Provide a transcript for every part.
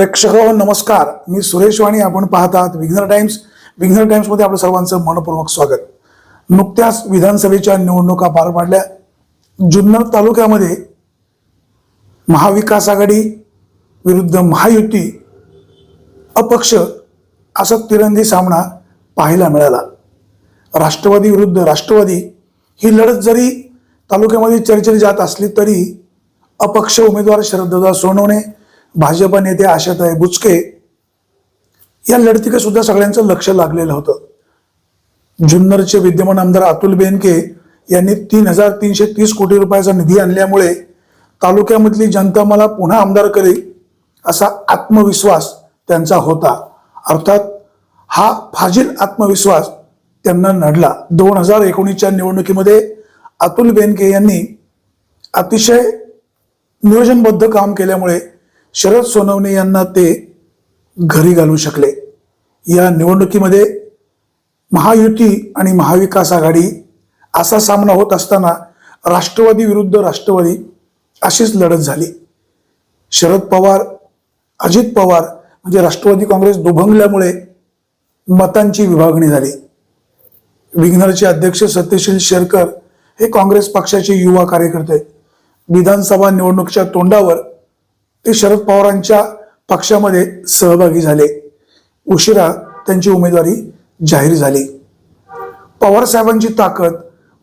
प्रेक्षक हो, नमस्कार. मी सुरेश वाणी आपण पाहतात विघ्नर टाइम्स. विघ्नर टाइम्समध्ये आपलं सर्वांचं मनपूर्वक स्वागत. नुकत्याच विधानसभेच्या निवडणुका पार पाडल्या. जुन्नर तालुक्यामध्ये महाविकास आघाडी विरुद्ध महायुती अपक्ष असा तिरंगी सामना पाहायला मिळाला. राष्ट्रवादी विरुद्ध राष्ट्रवादी ही लढत जरी तालुक्यामध्ये चर्चेली जात असली तरी अपक्ष उमेदवार शरददादा सोनवणे भाजप नेते आशाताई बुचके या लढतीकडे सुद्धा सगळ्यांचं लक्ष लागलेलं होतं. जुन्नरचे विद्यमान आमदार अतुल बेनके यांनी तीन हजार तीनशे तीस कोटी रुपयाचा निधी आणल्यामुळे तालुक्यामधली जनता मला पुन्हा आमदार करेल असा आत्मविश्वास त्यांचा होता. अर्थात हा फाजील आत्मविश्वास त्यांना नडला. दोन हजार एकोणीसच्या निवडणुकीमध्ये अतुल बेनके यांनी अतिशय नियोजनबद्ध काम केल्यामुळे शरद सोनवणे यांना ते घरी घालू शकले. या निवडणुकीमध्ये महायुती आणि महाविकास आघाडी असा सामना होत असताना राष्ट्रवादी विरुद्ध राष्ट्रवादी अशीच लढत झाली. शरद पवार अजित पवार म्हणजे राष्ट्रवादी काँग्रेस दुभंगल्यामुळे मतांची विभागणी झाली. विघ्नरचे अध्यक्ष सत्यशील शेरकर हे काँग्रेस पक्षाचे युवा कार्यकर्ते. विधानसभा निवडणुकीच्या तोंडावर ते शरद पवारांच्या पक्षामध्ये सहभागी झाले. उशिरा त्यांची उमेदवारी जाहीर झाली. पवारसाहेबांची ताकद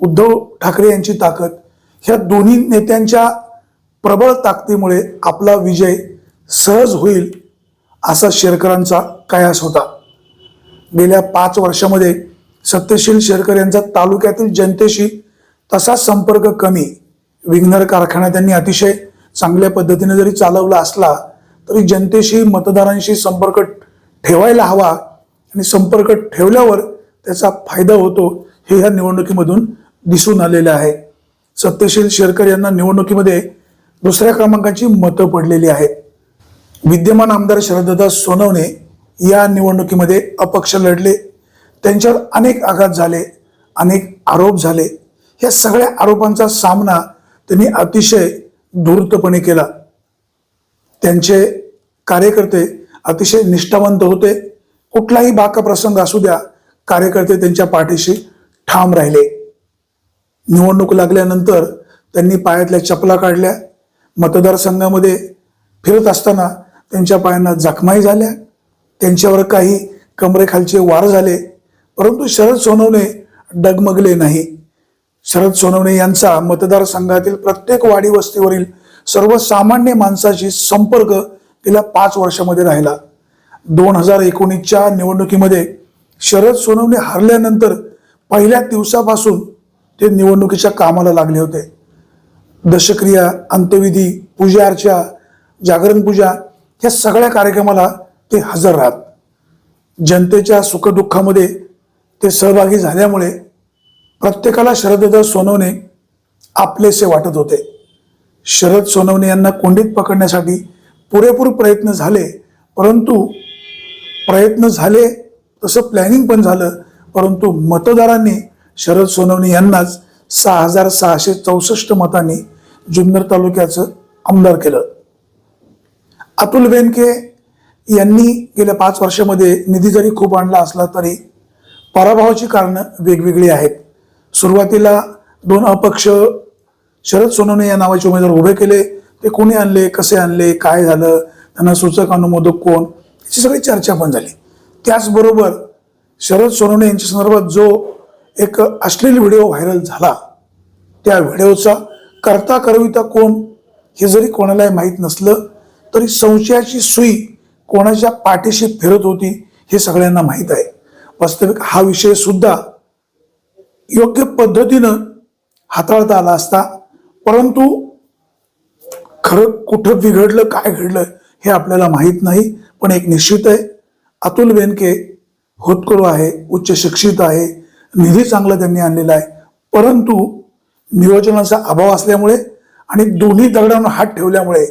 उद्धव ठाकरे यांची ताकद ह्या दोन्ही नेत्यांच्या प्रबळ ताकदीमुळे आपला विजय सहज होईल असा शेरकरांचा कयास होता. गेल्या पाच वर्षामध्ये सत्यशील शेरकर यांचा तालुक्यातील जनतेशी तसा संपर्क कमी विघ्नर कारखाना त्यांनी अतिशय चांगल्या पद्धतीने जरी चालवला असला तरी जनतेशी मतदारांशी संपर्क ठेवायला हवा आणि संपर्क ठेवल्यावर त्याचा फायदा होतो हे ह्या निवडणुकीमधून दिसून आलेलं आहे. सत्यशील शेरकर यांना निवडणुकीमध्ये दुसऱ्या क्रमांकाची मतं पडलेली आहेत. विद्यमान आमदार शरददा सोनवणे या निवडणुकीमध्ये अपक्ष लढले. त्यांच्यावर अनेक आघात झाले अनेक आरोप झाले. या सगळ्या आरोपांचा सामना त्यांनी अतिशय धूर्तपणे केला. त्यांचे कार्यकर्ते अतिशय निष्ठावंत होते. कुठलाही बाका प्रसंग असू द्या कार्यकर्ते त्यांच्या पाठीशी ठाम राहिले. निवडणूक लागल्यानंतर त्यांनी पायातल्या चपला काढल्या. मतदारसंघामध्ये फिरत असताना त्यांच्या पायांना जखमाही झाल्या. त्यांच्यावर काही कमरेखालचे वार झाले. परंतु शरद सोनवणे डगमगले नाही. शरद सोनवणे यांचा मतदारसंघातील प्रत्येक वाडी वस्तीवरील सर्वसामान्य माणसाशी संपर्क गेल्या पाच वर्षामध्ये राहिला. दोन हजार एकोणीसच्या निवडणुकीमध्ये शरद सोनवणे हरल्यानंतर पहिल्या दिवसापासून ते निवडणुकीच्या कामाला लागले होते. दशक्रिया अंत्यविधी पूजा अर्चा जागरण पूजा या सगळ्या कार्यक्रमाला ते हजर राहत. जनतेच्या सुखदुःखामध्ये ते सहभागी झाल्यामुळे प्रत्येकाला शरददादा सोनवणे आपलेसे वाटत होते. शरद सोनवणे यांना कोंडीत पकडण्यासाठी पुरेपूर प्रयत्न झाले परंतु प्रयत्न झाले तसं प्लॅनिंग पण झालं परंतु मतदारांनी शरद सोनवणे यांनाच सहा हजार सहाशे चौसष्ट मतांनी जुन्नर तालुक्याचं आमदार केलं. अतुल बेनके यांनी गेल्या पाच वर्षामध्ये निधी जरी खूप आणला असला तरी पराभवाची कारणं वेगवेगळी आहेत. सुरुवातीला दोन अपक्ष शरद सोनवणे या नावाचे उमेदवार उभे केले. ते कोणी आणले कसे आणले काय झालं त्यांना सूचक अनुमोदक कोण याची सगळी चर्चा पण झाली. त्याचबरोबर शरद सोनवणे यांच्या संदर्भात जो एक अश्लील व्हिडिओ व्हायरल झाला त्या व्हिडिओचा करता करविता कोण हे जरी कोणालाही माहीत नसलं तरी संशयाची सुई कोणाच्या पाठीशी फिरत होती हे सगळ्यांना माहीत आहे. वास्तविक हा विषय सुद्धा योग्य पद्धतीनं हाताळता आला असता परंतु खरं कुठं बिघडलं काय घडलं हे आपल्याला माहीत नाही पण एक निश्चित आहे अतुल बेनके होतकरू आहे उच्च शिक्षित आहे निधी चांगला त्यांनी आणलेला आहे परंतु नियोजनाचा अभाव असल्यामुळे आणि दोन्ही दगडांवर हात ठेवल्यामुळे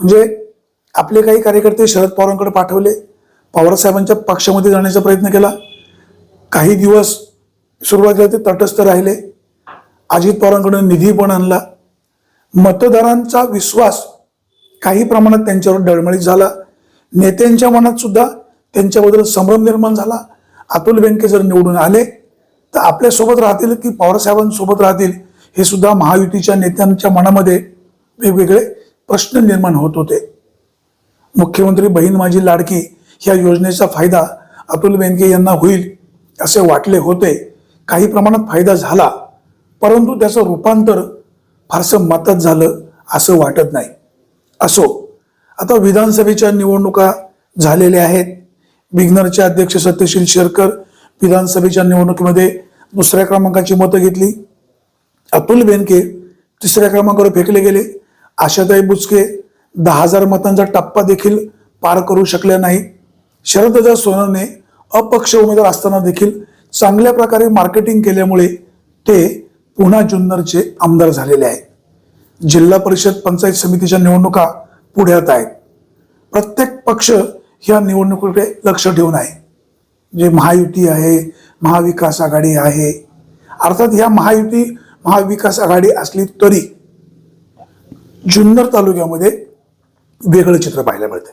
म्हणजे आपले काही कार्यकर्ते शरद पवारांकडे पाठवले पवारसाहेबांच्या पक्षामध्ये जाण्याचा प्रयत्न केला काही दिवस सुरुवातीला ते तटस्थ राहिले. अजित पवारांकडून निधी पण आणला. मतदारांचा विश्वास काही प्रमाणात त्यांच्यावर डळमळीत झाला. नेत्यांच्या मनात सुद्धा त्यांच्याबद्दल संभ्रम निर्माण झाला. अतुल बेंके जर निवडून आले तर आपल्यासोबत राहतील की पवारसाहेबांसोबत राहतील हे सुद्धा महायुतीच्या नेत्यांच्या मनामध्ये वेगवेगळे प्रश्न निर्माण होत होते. मुख्यमंत्री बहीण माझी लाडकी ह्या योजनेचा फायदा अतुल बेंके यांना होईल असे वाटले होते. काही प्रमाणात फायदा झाला परंतु त्याचं रूपांतर फारसं मतात झालं असं वाटत नाही. असो आता विधानसभेच्या निवडणुका झालेल्या आहेत. बिग्नरचे अध्यक्ष सत्यशील शेरकर विधानसभेच्या निवडणुकीमध्ये दुसऱ्या क्रमांकाची मतं घेतली. अतुल बेनके तिसऱ्या क्रमांकावर फेकले गेले. आशाताई बुचके दहा हजार मतांचा टप्पा देखील पार करू शकल्या नाही शरदजा सोनवणे अपक्ष उमेदवार असताना देखील चांगल्या प्रकारे मार्केटिंग केल्यामुळे ते पुन्हा जुन्नरचे आमदार झालेले आहेत. जिल्हा परिषद पंचायत समितीच्या निवडणुका पुढ्यात आहेत. प्रत्येक पक्ष ह्या निवडणुकीकडे लक्ष ठेवून आहे. जे महायुती आहे महाविकास आघाडी आहे. अर्थात ह्या महायुती महाविकास आघाडी असली तरी जुन्नर तालुक्यामध्ये वेगळं चित्र पाहायला मिळतं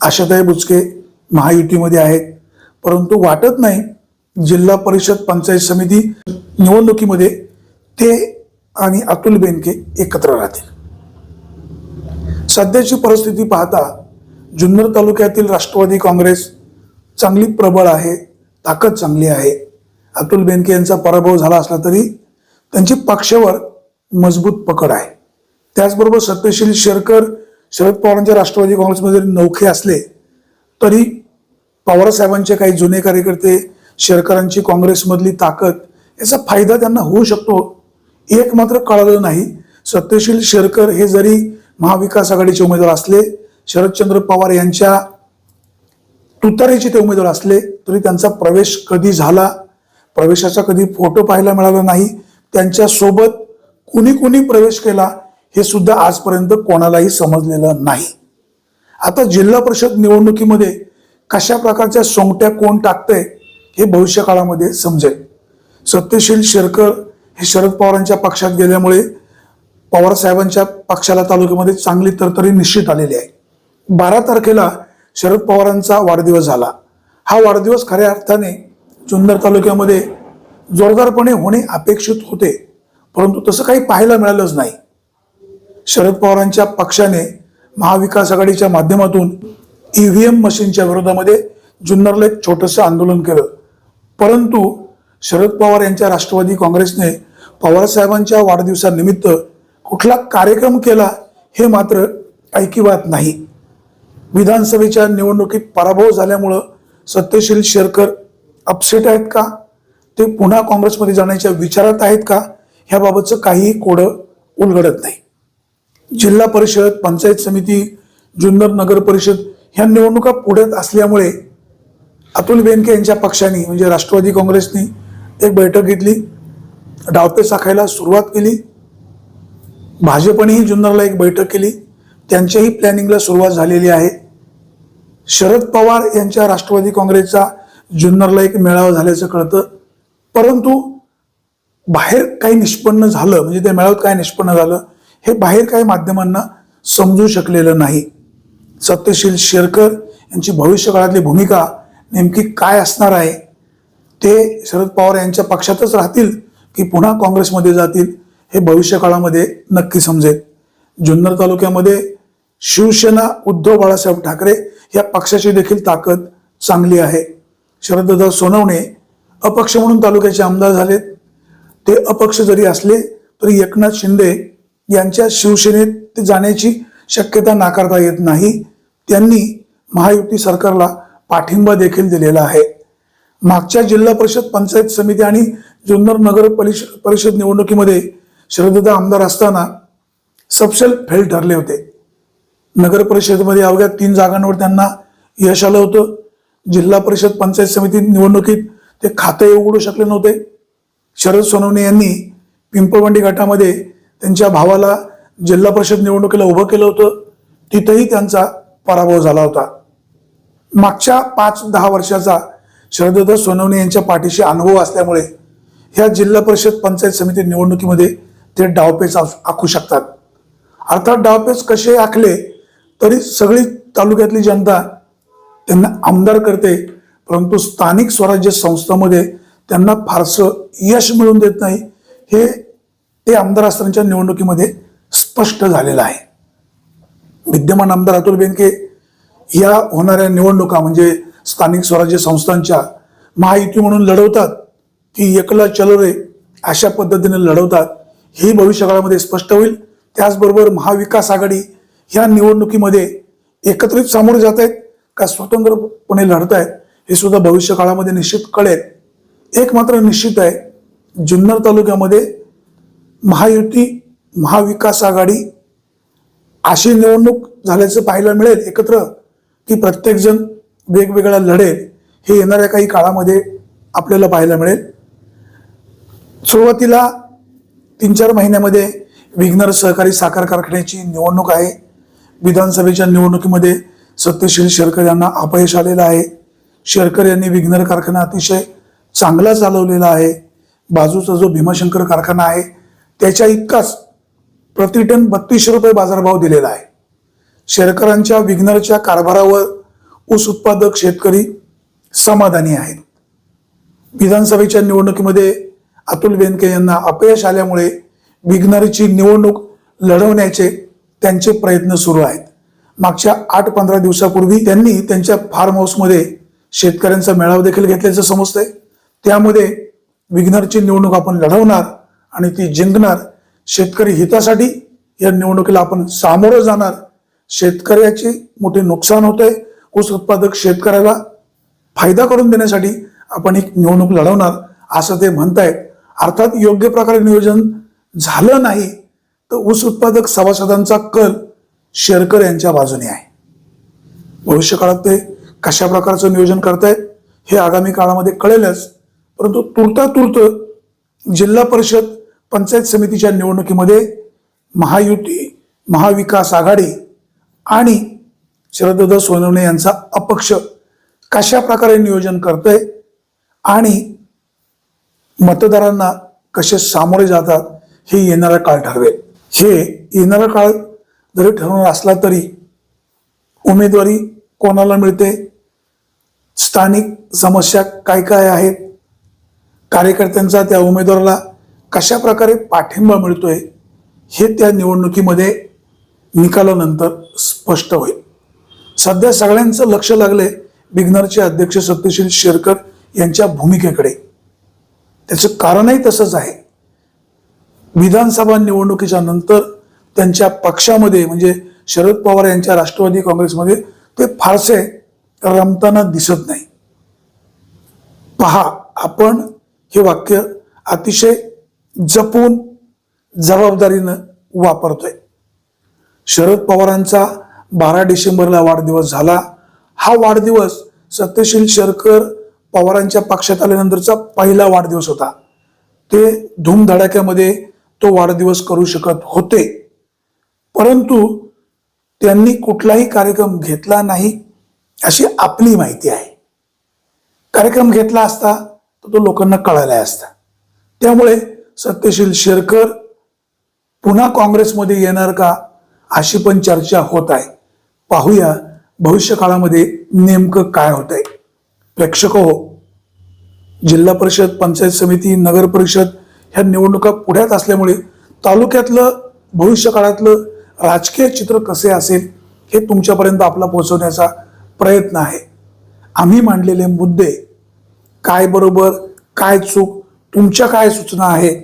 आशाताई बुचके महायुतीमध्ये आहेत. परंतु वाटत नाही जिल्हा परिषद पंचायत समिती निवडणुकीमध्ये ते आणि अतुल बेनके एकत्र राहतील. सध्याची परिस्थिती पाहता जुन्नर तालुक्यातील राष्ट्रवादी काँग्रेस चांगली प्रबळ आहे ताकद चांगली आहे. अतुल बेनके यांचा पराभव झाला असला तरी त्यांची पक्षावर मजबूत पकड आहे. त्याचबरोबर सत्यशील शेरकर शरद पवारांच्या राष्ट्रवादी काँग्रेसमध्ये नौखे असले तरी पवारसाहेबांचे काही जुने कार्यकर्ते शेरकरांची काँग्रेसमधली ताकद याचा फायदा त्यांना होऊ शकतो. एक मात्र कळालं नाही. सत्यशील शेरकर हे जरी महाविकास आघाडीचे उमेदवार असले शरदचंद्र पवार यांच्या तुतारीचे ते उमेदवार असले तरी त्यांचा प्रवेश कधी झाला? प्रवेशाचा कधी फोटो पाहायला मिळाला नाही. त्यांच्यासोबत कुणी कुणी प्रवेश केला हे सुद्धा आजपर्यंत कोणालाही समजलेलं नाही. आता जिल्हा परिषद निवडणुकीमध्ये कशा प्रकारच्या सोंगट्या कोण टाकतंय हे भविष्य काळामध्ये समजेल. सत्यशील शेरकर हे शरद पवारांच्या पक्षात गेल्यामुळे पवार साहेबांच्या पक्षाला तालुक्यामध्ये चांगली तरतरी निश्चित आलेली आहे. बारा तारखेला शरद पवारांचा वाढदिवस झाला. हा वाढदिवस खऱ्या अर्थाने जुन्नर तालुक्यामध्ये जोरदारपणे होणे अपेक्षित होते. परंतु तसं काही पाहायला मिळालंच नाही. शरद पवारांच्या पक्षाने महाविकास आघाडीच्या माध्यमातून ई व्ही एम मशीनच्या विरोधामध्ये जुन्नरला एक छोटंसं आंदोलन केलं. परंतु शरद पवार यांच्या राष्ट्रवादी काँग्रेसने पवारसाहेबांच्या वाढदिवसानिमित्त कुठला कार्यक्रम केला हे मात्र ऐकिवात नाही. विधानसभेच्या निवडणुकीत पराभव झाल्यामुळं सत्यशील शेरकर अपसेट आहेत का? ते पुन्हा काँग्रेसमध्ये जाण्याच्या विचारात आहेत का? ह्याबाबतचं काहीही कोडं उलगडत नाही. जिल्हा परिषद पंचायत समिती जुन्नर नगर परिषद ह्या निवडणुका पुढ्यात असल्यामुळे अतुल बेनके यांच्या पक्षाने म्हणजे राष्ट्रवादी काँग्रेसने एक बैठक घेतली. डावपे साखायला सुरुवात केली. भाजपनेही जुन्नरला एक बैठक केली. त्यांच्याही प्लॅनिंगला सुरुवात झालेली आहे. शरद पवार यांच्या राष्ट्रवादी काँग्रेसचा जुन्नरला एक मेळावा झाल्याचं कळतं. परंतु बाहेर काही निष्पन्न झालं म्हणजे त्या मेळाव्यात काय निष्पन्न झालं हे बाहेर काही माध्यमांना समजू शकलेलं नाही. सत्यशील शेरकर यांची भविष्यकाळातली भूमिका नेमकी काय असणार आहे? ते शरद पवार यांच्या पक्षातच राहतील की पुन्हा काँग्रेसमध्ये जातील हे भविष्य काळामध्ये नक्की समजेल. जुन्नर तालुक्यामध्ये शिवसेना उद्धव बाळासाहेब ठाकरे या पक्षाची देखील ताकद चांगली आहे. शरददादा सोनवणे अपक्ष म्हणून तालुक्याचे आमदार झालेत. ते अपक्ष जरी असले तरी एकनाथ शिंदे यांच्या शिवसेनेत ते जाण्याची शक्यता नाकारता येत नाही. त्यांनी महायुती सरकारला पाठिंबा देखील दिलेला आहे. मागच्या जिल्हा परिषद पंचायत समिती आणि जुन्नर नगर परिष परिषद निवडणुकीमध्ये शरददा आमदार असताना सपशेल फेल ठरले होते. नगर परिषदेमध्ये अवघ्या तीन जागांवर त्यांना यश आलं होतं. जिल्हा परिषद पंचायत समिती निवडणुकीत ते खाते उघडू शकले नव्हते. शरद सोनवणे यांनी पिंपळवंडी गटामध्ये त्यांच्या भावाला जिल्हा परिषद निवडणुकीला उभं केलं होतं. तिथंही त्यांचा पराभव झाला होता. मागच्या पाच दहा वर्षाचा शरदोदर सोनवणे यांच्या पाठीशी अनुभव असल्यामुळे ह्या जिल्हा परिषद पंचायत समिती निवडणुकीमध्ये ते डावपेच आखू शकतात. अर्थात डावपेच कसे आखले तरी सगळी तालुक्यातली जनता त्यांना आमदार करते परंतु स्थानिक स्वराज्य संस्थामध्ये त्यांना फारसं यश मिळवून देत नाही हे ते आमदार असतानाच्या निवडणुकीमध्ये स्पष्ट झालेलं आहे. विद्यमान आमदार अतुल बेनके या होणाऱ्या निवडणुका म्हणजे स्थानिक स्वराज्य संस्थांच्या महायुती म्हणून लढवतात की एकला चलो रे अशा पद्धतीने लढवतात ही भविष्यकाळामध्ये स्पष्ट होईल. त्याचबरोबर महाविकास आघाडी ह्या निवडणुकीमध्ये एकत्रित सामोरे जात आहेत का स्वतंत्रपणे लढत आहेत हे सुद्धा भविष्य काळामध्ये निश्चित कळेल. एक मात्र निश्चित आहे जुन्नर तालुक्यामध्ये महायुती महाविकास आघाडी अशी निवडणूक झाल्याचं पाहायला मिळेल. एकत्र की प्रत्येकजण वेगवेगळा लढेल हे येणाऱ्या काही काळामध्ये आपल्याला पाहायला मिळेल. सुरुवातीला तीन चार महिन्यामध्ये विघ्नर सहकारी साखर कारखान्याची निवडणूक आहे. विधानसभेच्या निवडणुकीमध्ये सत्यशील शेरकर यांना अपयश आलेलं आहे. शेरकर यांनी विघ्नर कारखाना अतिशय चांगला चालवलेला आहे. बाजूचा जो भीमाशंकर कारखाना आहे त्याच्या इतकाच प्रति टन बत्तीसशे रुपये बाजारभाव दिलेला आहे. शेरकरांच्या विघ्नरच्या कारभारावर ऊस उत्पादक शेतकरी समाधानी आहेत. विधानसभेच्या निवडणुकीमध्ये अतुल बेनके यांना अपयश आल्यामुळे विघ्नरची निवडणूक लढवण्याचे त्यांचे प्रयत्न सुरू आहेत. मागच्या आठ पंधरा दिवसापूर्वी त्यांनी त्यांच्या फार्म हाऊसमध्ये शेतकऱ्यांचा मेळावा देखील घेतल्याचं समजतंय. त्यामध्ये विघ्नरची निवडणूक आपण लढवणार आणि ती जिंकणार शेतकरी हितासाठी या निवडणुकीला आपण सामोरं जाणार शेतकऱ्याचे मोठे नुकसान होतंय. ऊस उत्पादक शेतकऱ्याला फायदा करून देण्यासाठी आपण एक निवडणूक लढवणार असं ते म्हणतायत. अर्थात योग्य प्रकारे नियोजन झालं नाही तर ऊस उत्पादक सभासदांचा कल शेरकर यांच्या बाजूने आहे. भविष्य काळात ते कशा प्रकारचं नियोजन करतायत हे आगामी काळामध्ये कळेलच. परंतु तुर्ता तुर्त जिल्हा परिषद पंचायत समितीच्या निवडणुकीमध्ये महायुती महाविकास आघाडी आणि शरददादा सोनवणे यांचा अपक्ष कशा प्रकारे नियोजन करतोय आणि मतदारांना कसे सामोरे जातात हे येणारा काळ ठरवेल. हे येणारा काळ जरी ठरवणार असला तरी उमेदवारी कोणाला मिळते? स्थानिक समस्या काय काय आहेत? कार्यकर्त्यांचा त्या उमेदवाराला कशा प्रकारे पाठिंबा मिळतोय हे त्या निवडणुकीमध्ये निकालानंतर स्पष्ट होईल. सध्या सगळ्यांचं लक्ष लागलंय बिग्नरचे अध्यक्ष सत्यशील शेरकर यांच्या भूमिकेकडे. त्याचं कारणही तसंच आहे. विधानसभा निवडणुकीच्या नंतर त्यांच्या पक्षामध्ये म्हणजे शरद पवार यांच्या राष्ट्रवादी काँग्रेसमध्ये ते फारसे रमताना दिसत नाही. पहा आपण हे वाक्य अतिशय जपून जबाबदारीनं वापरतोय. शरद पवारांचा बारा डिसेंबरला वाढदिवस झाला. हा वाढदिवस सत्यशील शेरकर पवारांच्या पक्षात आल्यानंतरचा पहिला वाढदिवस होता. ते धूमधडाक्यामध्ये तो वाढदिवस करू शकत होते. परंतु त्यांनी कुठलाही कार्यक्रम घेतला नाही अशी आपली माहिती आहे. कार्यक्रम घेतला असता तर तो लोकांना कळाला असता. त्यामुळे सत्यशील शेरकर पुन्हा काँग्रेसमध्ये येणार का अशी पण चर्चा होत आहे. पाहूया भविष्य काळामध्ये नेमकं काय होत आहे प्रेक्षक हो जिल्हा परिषद पंचायत समिती नगर परिषद ह्या निवडणुका पुढ्यात असल्यामुळे तालुक्यातलं भविष्य काळातलं राजकीय चित्र कसे असेल हे तुमच्यापर्यंत आपला पोहोचवण्याचा प्रयत्न आहे. आम्ही मांडलेले मुद्दे काय बरोबर काय चूक तुमच्या काय सूचना आहेत?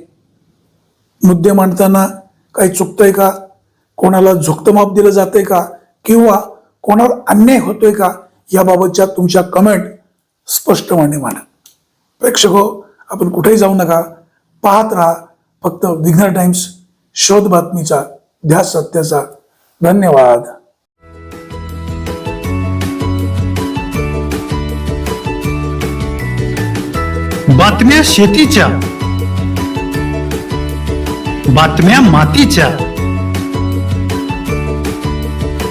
मुद्दे मांडताना काही चुकतंय का? कोणाला झुकतं माप दिलं जातंय का? किंवा कोणावर अन्याय होतोय का याबाबतच्या तुमच्या कमेंट स्पष्टपणे मांडा प्रेक्षक हो आपण कुठेही जाऊ नका. पाहत राहा. फक्त विघ्नर टाइम्स शोध बातमीचा ध्यास सत्याचा. धन्यवाद. बातम्या शेतीच्या बातम्या मातीच्या.